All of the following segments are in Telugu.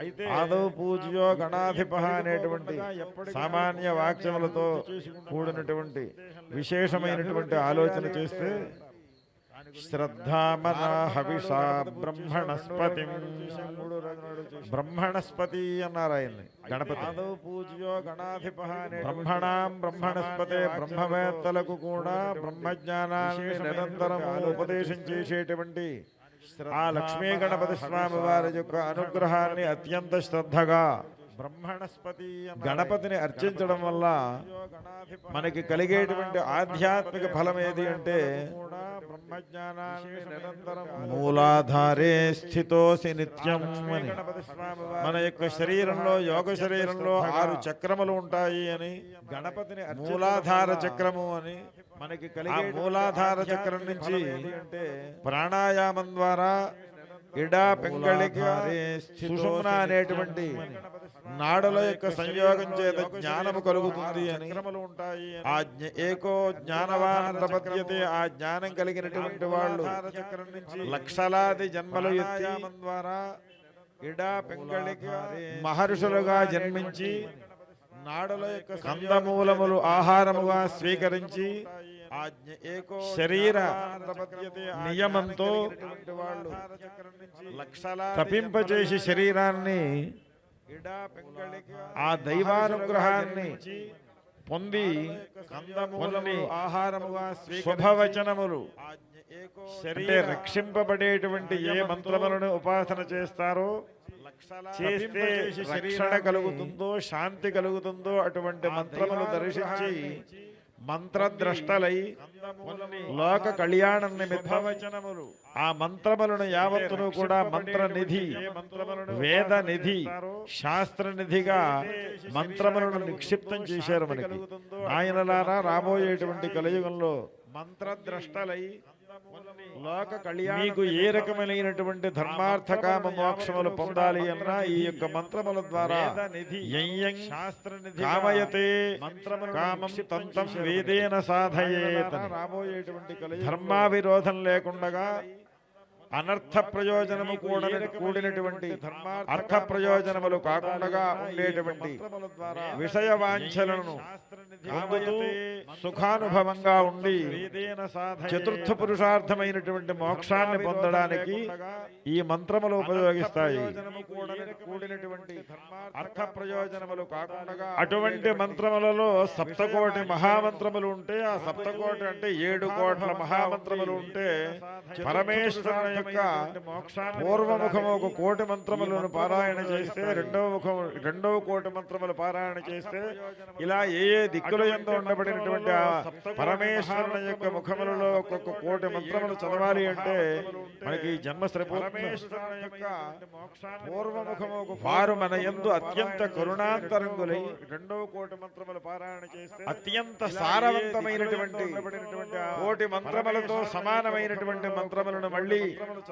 అయితే ఆదౌ పూజ్యో గణాధిప అనేటువంటి సామాన్య వాక్యములతో కూడినటువంటి విశేషమైనటువంటి ఆలోచన చేస్తే శ్రద్ధామన హవిషా బ్రహ్మణస్పతి. బ్రహ్మణస్పతి అన్నారు ఆయన్ని గణపతి. పూజ్యో గణాధిప బ్రహ్మణాం బ్రహ్మణస్పతే బ్రహ్మవేత్తలకు కూడా బ్రహ్మజ్ఞానాన్ని నిరంతరం ఉపదేశం చేసేటువంటి ఆ లక్ష్మీ గణపతి స్వామి వారి యొక్క అనుగ్రహాన్ని అత్యంత శ్రద్ధగా బ్రహ్మణస్పతి గణపతిని అర్చించడం వల్ల మనకి కలిగేటువంటి ఆధ్యాత్మిక ఫలం ఏది అంటే మూలాధారే స్థితోసి నిత్యం అని. మన యొక్క శరీరంలో యోగ శరీరంలో ఆరు చక్రములు ఉంటాయి అని గణపతిని మూలాధార చక్రము అని మనకి కలిగే మూలాధార చక్రం నుంచి ప్రాణాయామం ద్వారా ఇడా పెంగళిక సుషుమ్న అనేటువంటి నాడుల యొక్క సంయోగం చేత జ్ఞానము కలుగుతుంది అని. ఆ ఏకో జ్ఞానవాన్ ప్రపద్యతే ఆ జ్ఞానం కలిగినటువంటి వాళ్ళు లక్షలాది జన్మలు ద్వారా ఇడా పెంగళిక మహర్షులుగా జన్మించి నాడుల యొక్క కందమూలములు ఆహారముగా స్వీకరించి శరీర నియమంతో తపింపచేసి శరీరాన్ని ఆ దైవానుగ్రహాన్ని పొంది కందమూలము ఆహారముగా శుభవచనములు అంటే రక్షింపబడేటువంటి ఏ మంత్రములను ఉపాసన చేస్తారో చేస్తే రక్షణ కలుగుతుందో శాంతి కలుగుతుందో అటువంటి మంత్రములు దర్శించి మంత్రద్రష్టలై లోక కళ్యాణం నిమిత్తవచనములు ఆ మంత్రములను యావత్తును కూడా మంత్ర నిధి వేద నిధి శాస్త్ర నిధిగా మంత్రములను నిక్షిప్తం చేశారు మనకి. ఆయనలారా రాబోయేటువంటి కలియుగంలో మంత్రద్రష్టలై మీకు ఏ రకమైనటువంటి ధర్మార్థ కామ మోక్షములు పొందాలి అన్నా ఈ యొక్క మంత్రముల ద్వారా యయ్యం శాస్త్ర కామయతే మంత్రములు కామం తంతం వేదేన సాధయేత రాబోయేటువంటి ధర్మా విరోధం లేకుండగా అనర్థ ప్రయోజనము కూడా కూడినటువంటి అర్థ ప్రయోజనములు కాకుండా ఉండేటువంటి విషయ వాంఛలను సుఖానుభవంగా ఉండి చతుర్థ పురుషార్థమైనటువంటి మోక్షాన్ని పొందడానికి ఈ మంత్రములు ఉపయోగిస్తాయి. అర్థ ప్రయోజనములు కాకుండా అటువంటి మంత్రములలో సప్తకోటి మహామంత్రములు ఉంటే ఆ సప్తకోటి అంటే ఏడు కోట్ల మహామంత్రములు ఉంటే పరమేశ్వరుని యొక్క పూర్వముఖము ఒక కోటి మంత్రములను పారాయణ చేస్తే రెండవ ముఖం రెండవ కోటి మంత్రములు పారాయణ చేస్తే ఇలా ఏ ఏ దిక్కుల ఎందు ఉండబడినటువంటి ఆ పరమేశ్వరుని యొక్క ముఖములలో ఒక్కొక్క కోటి మంత్రములు చదవాలి అంటే మనకి జన్మ పరమేశ్వరుని యొక్క పూర్వముఖము ఒక వారు మన ఎందు అత్యంత కరుణాంతరంగులై రెండవ కోటి మంత్రములు పారాయణ చేస్తే అత్యంత సారవంతమైనటువంటి కోటి మంత్రములతో సమానమైనటువంటి మంత్రములను మళ్ళీ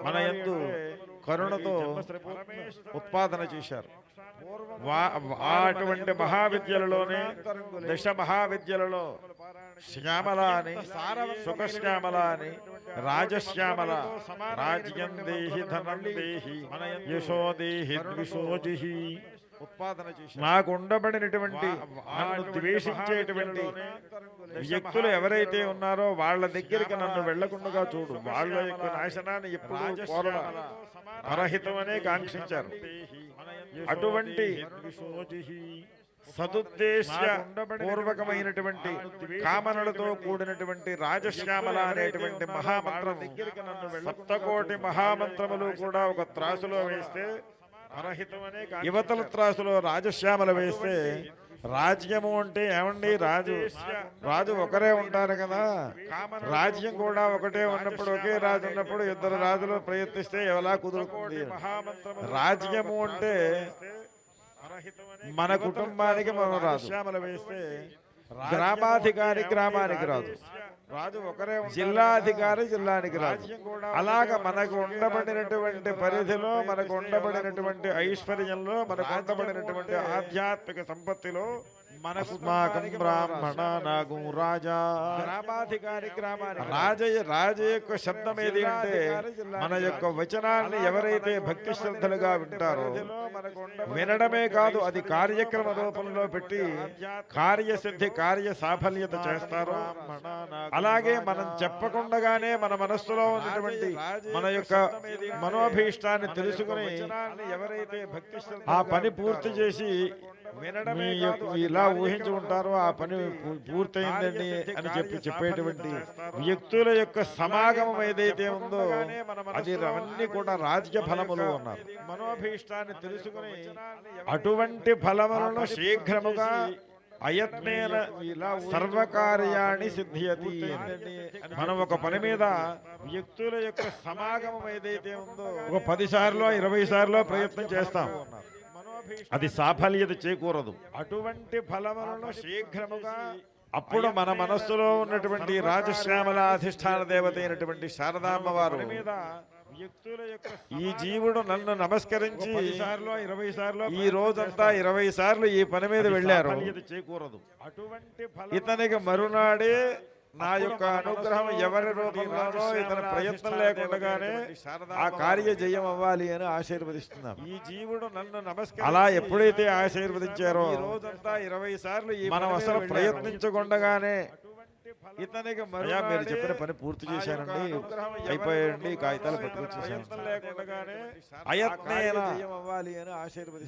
మన యందు కరుణతో ఉత్పాదన చేశారు. అటువంటి మహావిద్యలలోనే దశ మహావిద్యలలో శ్యామల అని సుఖశ్యామల అని రాజశ్యామల రాజ్యం దేహి ధనం దేహి యశో దేహి ద్విషోజిహి ఉత్పాదన చేసి నాకు ఉండబడినటువంటి నన్ను ద్వేషించేటువంటి వ్యక్తులు ఎవరైతే ఉన్నారో వాళ్ళ దగ్గరికి నన్ను వెళ్ళకుండా చూడు. వాళ్ళ యొక్క నాశనాన్ని ఎప్పుడు కోరల. పరహితమనే కాంక్షించారు. అటువంటి సదుద్దేశ పూర్వకమైనటువంటి కామనలతో కూడినటువంటి రాజశ్యామల అనేటువంటి మహామంత్రం సప్తకోటి మహామంత్రములు కూడా ఒక త్రాసులో వేస్తే యువతల త్రాసులో రాజశ్యామల వేస్తే రాజ్యము అంటే ఏమండి రాజు? రాజు ఒకరే ఉంటారు కదా. రాజ్యం కూడా ఒకటే ఉన్నప్పుడు ఒకే రాజు ఉన్నప్పుడు ఇద్దరు రాజులు ప్రయత్నిస్తే ఎలా కుదురుతుంది? రాజ్యము అంటే మన కుటుంబానికి మనం రాజు. శ్యామల వేస్తే గ్రామాధికారి గ్రామానికి రాజు రాజు ఒకరే జిల్లాధికారి జిల్లానికి రాజు అలాగ మనకు ఉండబడినటువంటి పరిధిలో మనకు ఉండబడినటువంటి ఐశ్వర్యంలో మనకు ఉండబడినటువంటి ఆధ్యాత్మిక సంపత్తిలో మనస్మాకం బ్రాహ్మణ నాగం రాజా. గ్రామాధికారి గ్రామానికి రాజ రాజ యొక్క శబ్దం ఏది అంటే మన యొక్క వచనాన్ని ఎవరైతే భక్తి శ్రద్ధలుగా వింటారో వినడమే కాదు అది కార్యక్రమ రూపంలో పెట్టి కార్యసిద్ధి కార్య సాఫల్యత చేస్తారో. అలాగే మనం చెప్పకుండగానే మన మనస్సులో ఉన్నటువంటి మన యొక్క మనోభీష్టాన్ని తెలుసుకుని ఎవరైతే భక్తి ఆ పని పూర్తి చేసి వినడమే ఇలా ఊహించి ఉంటారో ఆ పని పూర్తయిందండి అని చెప్పి చెప్పేటువంటి వ్యక్తుల యొక్క సమాగమం ఏదైతే ఉందో అది అవన్నీ కూడా రాజ్య ఫలములు ఉన్నారు. మనోభీష్టాన్ని తెలుసుకుని అటువంటి ఫలములను శీఘ్రముగా అయత్నేన సర్వకార్యాన్ని సిద్ధియతి మనం ఒక పని మీద వ్యక్తుల యొక్క సమాగమం ఏదైతే ఉందో ఒక పది సార్లు ఇరవై సార్లు ప్రయత్నం చేస్తాం. అది సాఫల్యత చేకూరదు. అటువంటి ఫలములను శీఘ్రముగా అప్పుడు మన మనస్సులో ఉన్నటువంటి రాజశ్యామల అధిష్టాన దేవత అయినటువంటి శారదామ్మ వారు ఈ జీవుడు నన్ను నమస్కరించి సార్లు ఇరవై సార్లు ఈ రోజంతా ఇరవై సార్లు ఈ పని మీద వెళ్ళారు. చేకూరదు. అటువంటి ఇతనికి మరునాడే నా యొక్క అనుగ్రహం ఎవరి రూపంలోనో ఇతని ప్రయత్నం లేకుండానే ఆ కార్య జయం అవ్వాలి అని ఆశీర్వదిస్తున్నాం ఈ జీవుడు నన్ను నమస్కారం అలా ఎప్పుడైతే ఆశీర్వదించారో రోజంతా ఇరవై సార్లు మనం అసలు ప్రయత్నించకుండగానే ఇతనికి మీరు చెప్పిన పని పూర్తి చేశానండి. అయిపోయాయండి కాగితాలు పట్టుకొచ్చేసాను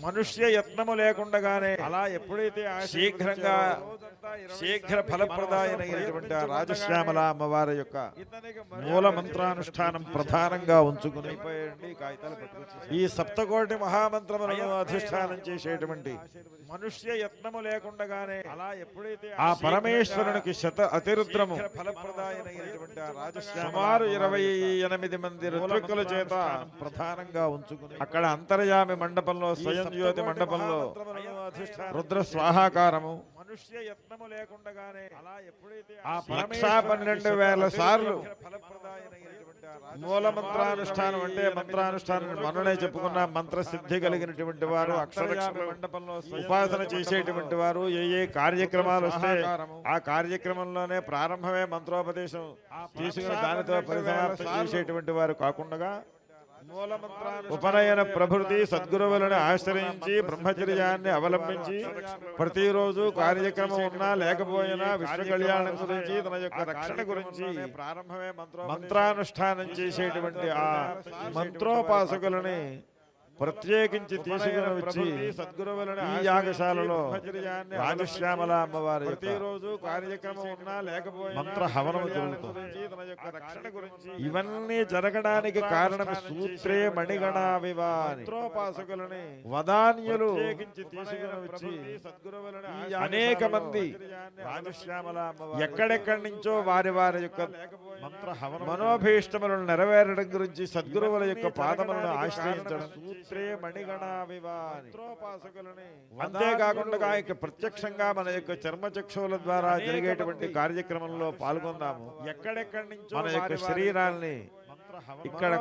మనుష్య యత్నము లేకుండగానే అలా ఎప్పుడైతే శీఘ్రంగా శీఘ్ర ఫలప్రదాయనైనటువంటి ఆ రాజశ్యామల అమ్మవారి యొక్క మూల మంత్రానుష్ఠానం ప్రధానంగా ఉంచుకుని ఈ సప్తకోటి మహామంత్రములను అధిష్టానం చేసేటువంటి మనుష్య యత్నము లేకుండగానే అలా ఎప్పుడైతే ఆ పరమేశ్వరునికి శత అతిరుద్రము రాజశ్యామ సుమారు ఇరవై ఎనిమిది మంది రుద్రకుల చేత ప్రధానంగా ఉంచుకుని అక్కడ అంతర్యామి మండపంలో స్వయం జ్యోతి మండపంలో రుద్ర స్వాహాకారము మనుష్య యత్నము లేకుండగానే అలా ఎప్పుడైతే ఆ లక్ష పన్నెండు వేల సార్లు మూల మంత్రానుష్ఠానం అంటే మంత్రానుష్ఠానం మననే చెప్పుకున్న మంత్ర సిద్ధి కలిగినటువంటి వారు అక్షర మండపంలో ఉపాసన చేసేటువంటి వారు ఏ ఏ కార్యక్రమాలు వస్తే ఆ కార్యక్రమంలోనే ప్రారంభమే మంత్రోపదేశం తీసుకుని దానితో పరిసమాప్తం చేసేటువంటి వారు కాకుండా ఉపనయన ప్రభృతి సద్గురువులను ఆశ్రయించి బ్రహ్మచర్యాన్ని అవలంబించి ప్రతిరోజు కార్యక్రమం ఉన్నా లేకపోయినా విశ్వ కళ్యాణం గురించి తన యొక్క రక్షణ గురించి ప్రారంభమే మంత్రానుష్ఠానం చేసేటువంటి ఆ మంత్రోపాసకులని ప్రత్యేకించి తీసుకుని వచ్చి సద్గురువులను ఈ యాగశాలలో రాజశ్యామల అమ్మవారి ప్రతిరోజు కార్యక్రమం ఉన్నా లేకపోయినా మంత్ర హవనము జరుగుతుంది. ఇవన్నీ జరగడానికి కారణం సూత్రే మణిగణ మంత్రోపాసకులని వదాన్యులు తీసుకుని వచ్చి అనేక మంది రాజశ్యామల ఎక్కడెక్కడి నుంచో వారి వారి యొక్క హవన మనోభీష్టములను నెరవేరడం గురించి సద్గురువుల యొక్క పాదములను ఆశ్రయించడం. సూత్రే మణిగణ అంతేకాకుండా ఇక ప్రత్యక్షంగా మన యొక్క చర్మచక్షువుల ద్వారా జరిగేటువంటి కార్యక్రమంలో పాల్గొందాము. ఎక్కడెక్కడి నుంచో మన యొక్క శరీరాల్ని ఇక్కడ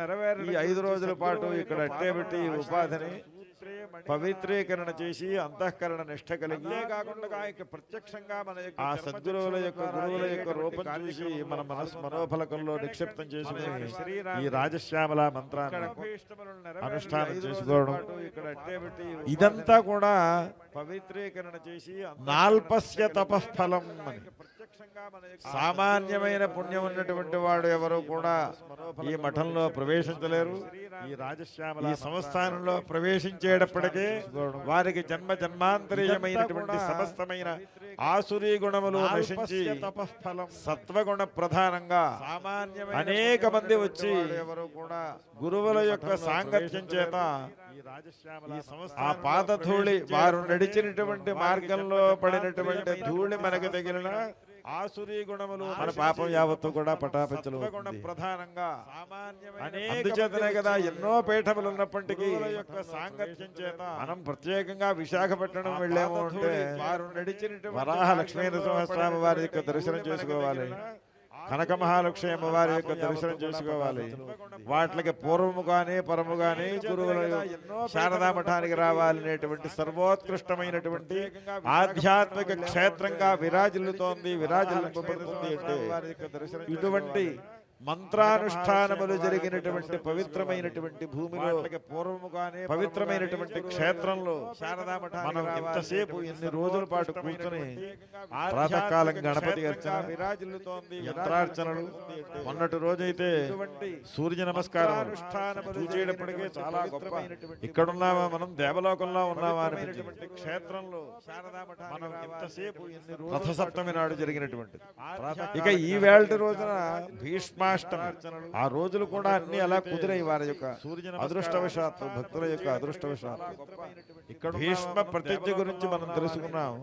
నెరవేరు ఈ ఐదు రోజుల పాటు ఇక్కడ అట్టే పెట్టి ఈ ఉపాధిని పవిత్రీకరణ చేసి అంతఃకరణ నిష్ట కలిగి కాకుండా ప్రత్యక్షంగా మన యొక్క ఆ సద్గురువుల యొక్క గురువుల యొక్క రూపం చూసి మన మనస్ మనోఫలకంలో నిక్షిప్తం చేసుకుని ఈ రాజశ్యామల మంత్రాన్ని అనుష్ఠానం చేసుకోవడం ఇదంతా కూడా పవిత్రీకరణ చేసి నాల్పస్య తపఫలం అని. సామాన్యమైన పుణ్యం ఉన్నటువంటి వాడు ఎవరు కూడా ఈ మఠంలో ప్రవేశించలేరు. ఈ రాజశ్యామ ఈ సంస్థానంలో ప్రవేశించేటప్పటికే వారికి జన్మ జన్మాంతరీయమైనటువంటి సమస్తమైన ఆసురీ గుణములు నశించి సత్వగుణ ప్రధానంగా అనేక మంది వచ్చి ఎవరు కూడా గురువుల యొక్క సాంగత్యం చేత ఆ పాద ధూళి వారు నడిచినటువంటి మార్గంలో పడినటువంటి ధూళి మనకు తగిలిన ఆసురీ గుణములు మన పాపం యావత్తు కూడా పటాపంచలు ప్రధానంగా అందుచేతనే కదా ఎన్నో పీఠములు ఉన్నప్పటికీ యొక్క సాంగత్యం చేత మనం ప్రత్యేకంగా విశాఖపట్నం వెళ్ళాము అంటే వారు నడిచిన వరాహ లక్ష్మీ నరసింహస్వామి వారి యొక్క దర్శనం చేసుకోవాలి. కనక మహాలక్ష్మి అమ్మవారి యొక్క దర్శనం చేసుకోవాలి. వాటికి పూర్వముగానే పరముగానే గురువుల శారదా మఠానికి రావాలనేటువంటి సర్వోత్కృష్టమైనటువంటి ఆధ్యాత్మిక క్షేత్రంగా విరాజిల్లుతోంది విరాజిల్లింపబడుతుంది అంటే ఇటువంటి మంత్రానుష్ఠానములు జరిగినటువంటి పవిత్రమైనటువంటి భూమిలో పూర్వముగానే పవిత్రమైనటువంటి క్షేత్రంలో శారదా మనం ఎంతసేపు ఎన్ని రోజుల పాటు కూర్చొని ప్రాతకాలం గణపతి అర్చన విరాజిల్లుతోంది యంత్రార్చనలు మొన్నటి రోజైతే సూర్య నమస్కారం చూచేటప్పటికే చాలా గొప్ప. ఇక్కడ ఉన్నామా మనం? దేవలోకంలో ఉన్నామా అనిపించింది. క్షేత్రంలో మనం ఎంతసేపు రథసప్తమి నాడు జరిగినటువంటి ఇక ఈ వేళ రోజున భీష్మాష్టమి ఆ రోజులు కూడా అన్ని అలా కుదిరాయి వారి యొక్క అదృష్టవశాత్తు భక్తుల యొక్క అదృష్టవశాత్తు. ఇక్కడ భీష్మ ప్రతిజ్ఞ గురించి మనం తెలుసుకున్నాం.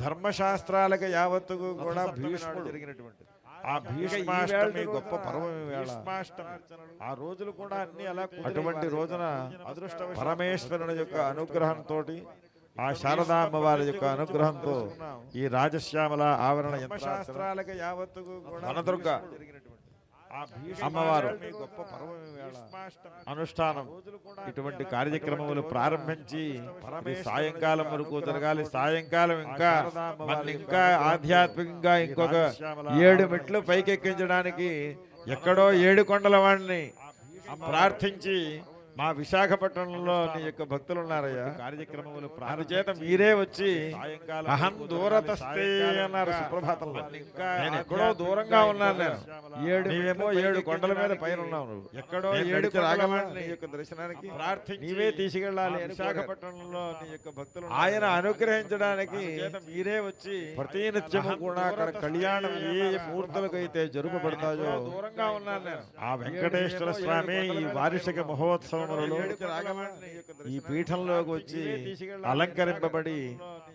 ధర్మశాస్త్రాలకు యావత్తుకు కూడా భీష్ముడు. జరిగినటువంటి ఆ భీష్మాష్టమి గొప్ప పర్వం ఆ రోజులు కూడా అన్ని అలా అటువంటి రోజున అదృష్ట పరమేశ్వరుని యొక్క అనుగ్రహంతో ఆ శారదా అమ్మవారి యొక్క అనుగ్రహంతో ఈ రాజశ్యామల ఆవరణ శాస్త్రాలకు యావత్తుకు అమ్మవారు అనుష్ఠానం. ఇటువంటి కార్యక్రమములు ప్రారంభించి సాయంకాలం వరకు జరగాలి. సాయంకాలం ఇంకా ఇంకా ఆధ్యాత్మికంగా ఇంకొక ఏడు మెట్లు పైకెక్కించడానికి ఎక్కడో ఏడు కొండల వాడిని ప్రార్థించి మా విశాఖపట్నంలో నీ యొక్క భక్తులు ఉన్నారయ్యా. కార్యక్రమములు చేత మీరే వచ్చి అహం దూరతస్తే అన్నారు సుప్రభాతంలో. నేను ఎక్కడో దూరంగా ఉన్నాను నేను. ఏడు నీవేమో ఏడు కొండల మీద పైన ఉన్నావు నువ్వు. ఎక్కడో ఏడు రాగలని నీ యొక్క దర్శనానికి ప్రార్థి నీవే తీసుకెళ్ళాలి విశాఖపట్నంలో నీ యొక్క భక్తులు ఆయన అనుగ్రహించడానికి మీరే వచ్చి ప్రతి నిత్యము కూడా అక్కడ కళ్యాణం ఏ మూర్తులకైతే జరుపబడతాయో దూరంగా ఉన్నాను నేను. ఆ వెంకటేశ్వర స్వామి ఈ వార్షిక మహోత్సవములలో ఈ పీఠంలోకి వచ్చి అలంకరింపబడి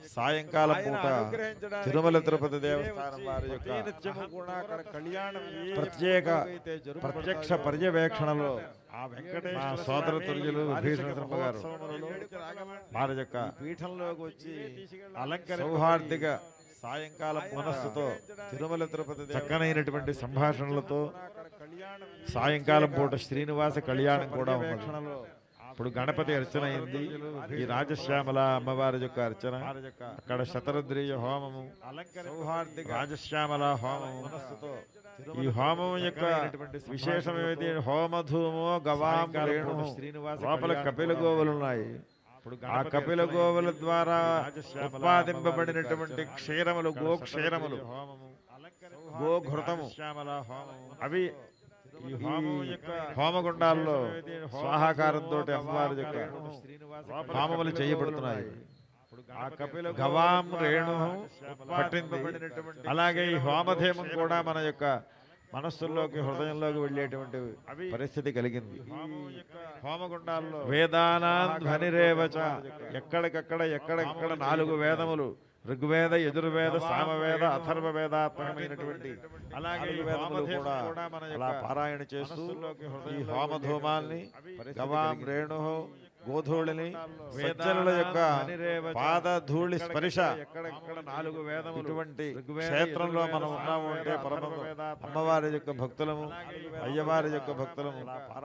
సాయంకాలం పూట తిరుమల తిరుపతి దేవస్థానం వారి యొక్క ప్రత్యేక ప్రత్యక్ష పర్యవేక్షణలో ఆ వెంకటేశ్వర సోదర తుల్యులు విభీషణ శర్మ గారు వారి యొక్క పీఠంలోకి వచ్చి అలంకరణ సౌహార్దిక సాయంకాలం మనస్సుతో తిరుమల తిరుపతి చక్కనైనటువంటి సంభాషణలతో సాయంకాలం పూట శ్రీనివాస కళ్యాణం కూడా ఉన్నది. ఇప్పుడు గణపతి అర్చన అయింది. ఈ రాజశ్యామల అమ్మవారి యొక్క అర్చన అక్కడ శతరుద్రీయ హోమము రాజశ్యామల హోమము. ఈ హోమం యొక్క విశేషం ఏమిటి? హోమధూమో గవాం రేణు లోపల కపిల గోవులు ఉన్నాయి. ఆ కపిల గోవుల ద్వారా ఉత్పాదింపబడినటువంటి క్షీరములు గో క్షీరములు గోఘృతము. అవి హోమగుండాల్లో స్వాహాకారంతో అమ్మవారి యొక్క హోమములు చేయబడుతున్నాయి. గవాం రేణు పట్టింది. అలాగే ఈ హోమధేమం కూడా మన యొక్క మనస్సుల్లోకి హృదయంలోకి వెళ్ళేటువంటి పరిస్థితి కలిగింది. హోమగుండాల్లో వేదానాం ధ్వనిరేవచ ఎక్కడికక్కడ ఎక్కడెక్కడ నాలుగు వేదములు ఋగ్వేద యజుర్వేద సామవేద అథర్వ వేదాత్మకమైనటువంటి అలాగే వేదములు కూడా అలా పారాయణ చేస్తూ ఈ హోమధూమాల్ని గవాం రేణు గోధూళిని సజ్జనుల యొక్క పాద ధూళి స్పర్శ నాలుగు ఇటువంటి క్షేత్రంలో మనం ఉన్నాము అంటే పరమ అమ్మవారి యొక్క భక్తులము అయ్యవారి యొక్క భక్తులము.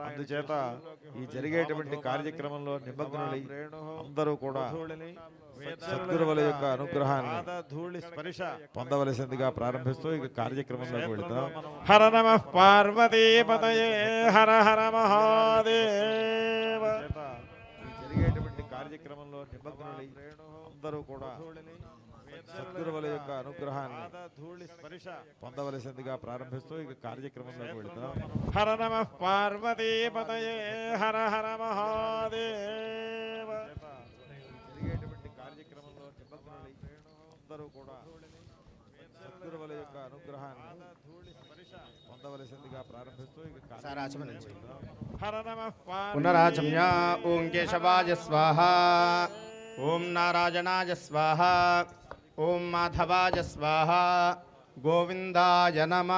అందుచేత ఈ జరిగేటువంటి కార్యక్రమంలో నిమగ్నులై అందరూ కూడా సద్గురువుల యొక్క అనుగ్రహాన్ని స్పర్శ పొందవలసిందిగా ప్రారంభిస్తూ ఇక కార్యక్రమంలోకి వెళుతున్నాం హర నమ పార్వతీ పతయే హర హర మహాదేవ. జరిగేటువంటి కార్యక్రమంలో నిమగ్నులై అందరూ కూడా సద్గురువుల యొక్క అనుగ్రహాన్ని పొందవలసిందిగా ప్రారంభిస్తూ ఇక కార్యక్రమంలోకి వెళుతున్నాం హర నమ పార్వతీ పతయే హర హర మహాదేవ జరిగేటువంటి కార్యక్రమంలో నిమగ్నులై అందరూ కూడా సద్గురువుల యొక్క అనుగ్రహాన్ని పొందవలసిందిగా ప్రారంభిస్తూ ఇక కార్యక్రమంలోకి వెళుతున్నాం. హర నమ పునరాచమ్య ఓం కేశవాయ స్వాహ. ఓం నారాయణాయ స్వాహ. ఓం మాధవాయ స్వాహ. గోవిందాయ నమ.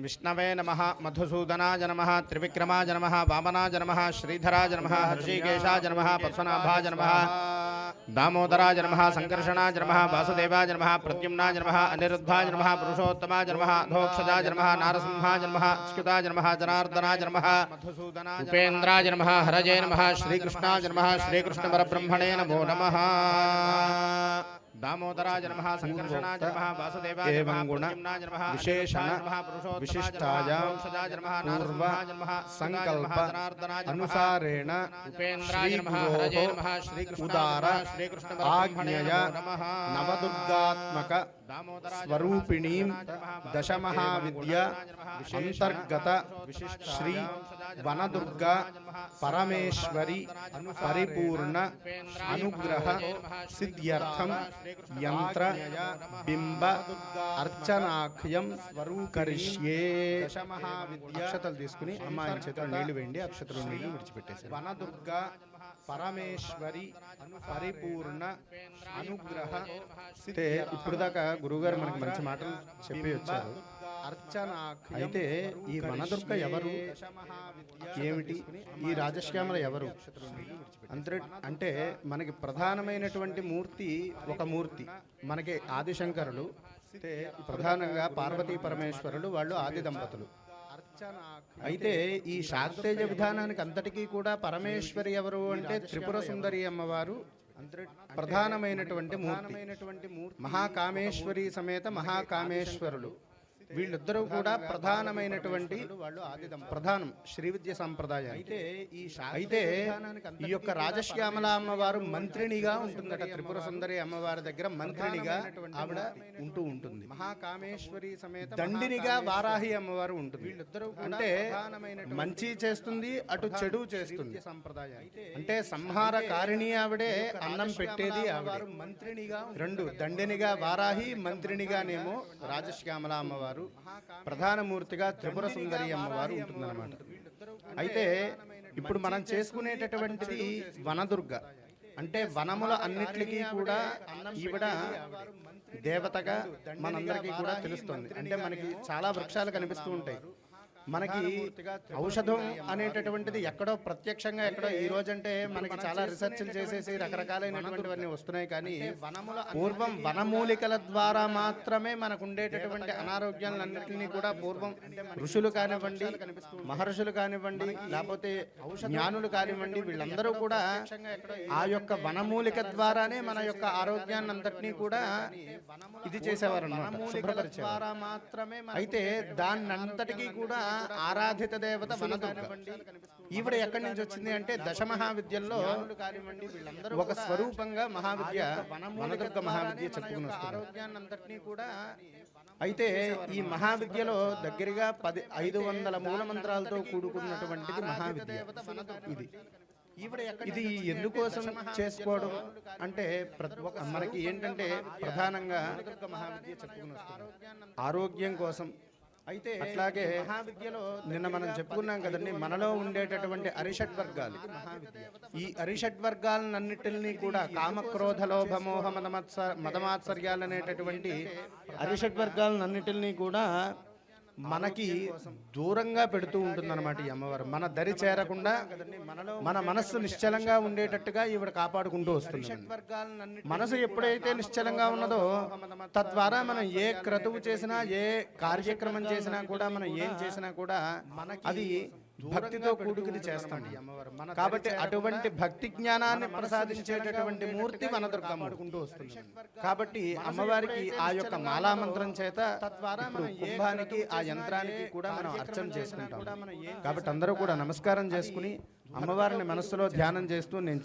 విష్ణవే నమ. మధుసూదనాయ నమ. త్రివిక్రమాయ నమ. వామనాయ నమ. శ్రీధరాయ నమ. హర్షికేశాయ నమ. పద్మనాభాయ నమ. దామోదరాయ నమ సంకర్షణాయ నమ వాసుదేవాయ నమ ప్రద్యుమ్నాయ నమ అనిరుద్ధాయ నమ పురుషోత్తమాయ నమ అధోక్షజాయ నమ నారసింహాయ నమ స్కృతాయ నమ జనార్దనాయ నమ ఉపేంద్రాయ నమ హరజయ నమ శ్రీకృష్ణాయ నమ శ్రీకృష్ణ పరబ్రహ్మణే నమో दामोदराज नमः संकर्षण नमः वासुदेवाय नमः गुणिम्नाय नमः विशेषण नमः संकल्प अनुसारेण उपेन्द्राय नमः नमः उदार नवदुर्गात्मक స్వరూపిణీం దశమహావిద్య అంతర్గత శ్రీ వనదుర్గ పరమేశ్వరి పరిపూర్ణ అనుగ్రహ సిద్ధ్యర్థం యంత్ర బింబ అర్చనాఖ్యం స్వరూకరిష్యే అక్షతలు తీసుకుని అమ్మాయి చేతిలో నీళ్ళు వేయండి. అక్షతలు నీళ్ళు విడిచిపెట్టేసి వనదుర్గ పరమేశ్వరి పరిపూర్ణ అనుగ్రహ అయితే ఇప్పుడు దాకా గురువుగారు మనకి మంచి మాటలు చెప్పి వచ్చారు. అయితే ఈ వనదుర్గ ఎవరు? ఏమిటి? ఈ రాజశ్యామల ఎవరు? అంతటి అంటే మనకి ప్రధానమైనటువంటి మూర్తి ఒక మూర్తి మనకి ఆదిశంకరులు ప్రధానంగా పార్వతీ పరమేశ్వరులు వాళ్ళు ఆది దంపతులు. అయితే ఈ శాక్తేజ విధానానికి అంతటికీ కూడా పరమేశ్వరి ఎవరు అంటే త్రిపుర సుందరి అమ్మవారు ప్రధానమైనటువంటి మూర్తి. మహాకామేశ్వరి సమేత మహాకామేశ్వరులు. వీళ్ళిద్దరూ కూడా ప్రధానమైనటువంటి ప్రధానం శ్రీ విద్య సంప్రదాయం అయితే ఈ అయితే ఈ యొక్క రాజశ్యామల అమ్మవారు మంత్రినిగా ఉంటుందట త్రిపుర సుందరి అమ్మవారి దగ్గర మంత్రినిగా ఆవిడ ఉంటూ ఉంటుంది. మహాకామేశ్వరి సమేత దండినిగా వారాహి అమ్మవారు ఉంటుంది. వీళ్ళిద్దరూ అంటే మంచి చేస్తుంది అటు చెడు చేస్తుంది. సంప్రదాయం అంటే సంహార కారిణి ఆవిడే అన్నం పెట్టేది ఆవిడ. మంత్రినిగా రెండు దండినిగా వారాహి మంత్రినిగానేమో రాజశ్యామల అమ్మవారు. ప్రధాన మూర్తిగా త్రిపుర సుందరి అమ్మవారు ఉంటుందన్నమాట. అయితే ఇప్పుడు మనం చేసుకునేటటువంటిది వనదుర్గ. అంటే వనముల అన్నిటికీ కూడా ఈవిడ దేవతగా మనందరికీ కూడా తెలుస్తుంది. అంటే మనకి చాలా వృక్షాలు కనిపిస్తూ ఉంటాయి. మనకి ఔషధం అనేటటువంటిది ఎక్కడో ప్రత్యక్షంగా ఎక్కడో ఈ రోజంటే మనకి చాలా రీసెర్చ్లు చేసేసి రకరకాలైనటువంటివన్నీ వస్తున్నాయి కానీ వనముల పూర్వం వనమూలికల ద్వారా మాత్రమే మనకు ఉండేటటువంటి అనారోగ్యాలన్నింటినీ కూడా పూర్వం ఋషులు కానివ్వండి మహర్షులు కానివ్వండి లేకపోతే జ్ఞానులు కానివ్వండి వీళ్ళందరూ కూడా ఆ యొక్క వనమూలిక ద్వారానే మన యొక్క ఆరోగ్యాన్ని అంతటినీ కూడా ఇది చేసేవారు ద్వారా మాత్రమే అయితే దాన్ని అంతటికీ కూడా ఆరాధిత దేవత వనదుర్గ. ఈవిడ ఎక్కడి నుంచి వచ్చింది అంటే దశ మహావిద్యల్లో ఒక స్వరూపంగా మహావిద్య వనదుర్గ మహావిద్య చెప్పుకుని ఆరోగ్యాన్ని అంతటినీ కూడా అయితే ఈ మహావిద్యలో దగ్గరగా పది ఐదు వందల మూల మంత్రాలతో కూడుకున్నటువంటిది మహావిద్య. ఇది. ఇది ఎందుకోసం చేసుకోవడం అంటే మనకి ఏంటంటే ప్రధానంగా ఆరోగ్యం కోసం అయితే అట్లాగే మహావిద్యలో నిన్న మనం చెప్పుకున్నాం కదండి మనలో ఉండేటటువంటి అరిషడ్ వర్గాలు. ఈ అరిషడ్ వర్గాలన్నిటిని కూడా కామ క్రోధ లోభ మోహ మదమత్స మదమాత్సర్యాలు అనేటటువంటి అరిషడ్ వర్గాలన్నిటిని కూడా మనకి దూరంగా పెడుతూ ఉంటుందన్నమాట ఈ అమ్మవారు. మన దరి చేరకుండా మన మనస్సు నిశ్చలంగా ఉండేటట్టుగా ఈవిడ కాపాడుకుంటూ వస్తుంది మనసు ఎప్పుడైతే నిశ్చలంగా ఉన్నదో తద్వారా మనం ఏ క్రతువు చేసినా ఏ కార్యక్రమం చేసినా కూడా మనం ఏం చేసినా కూడా అది భక్తితో కూడుకుని చేస్తాం. కాబట్టి అటువంటి భక్తి జ్ఞానాన్ని ప్రసాదించేటటువంటి మూర్తి మన దుర్గమ్మ వస్తుంది. కాబట్టి అమ్మవారికి ఆ యొక్క మాలా మంత్రం చేత కుంభానికి ఆ యంత్రానికి కూడా మనం అర్చన చేసుకుంటాం. కాబట్టి అందరూ కూడా నమస్కారం చేసుకుని అమ్మవారిని మనస్సులో ధ్యానం చేస్తూ నేను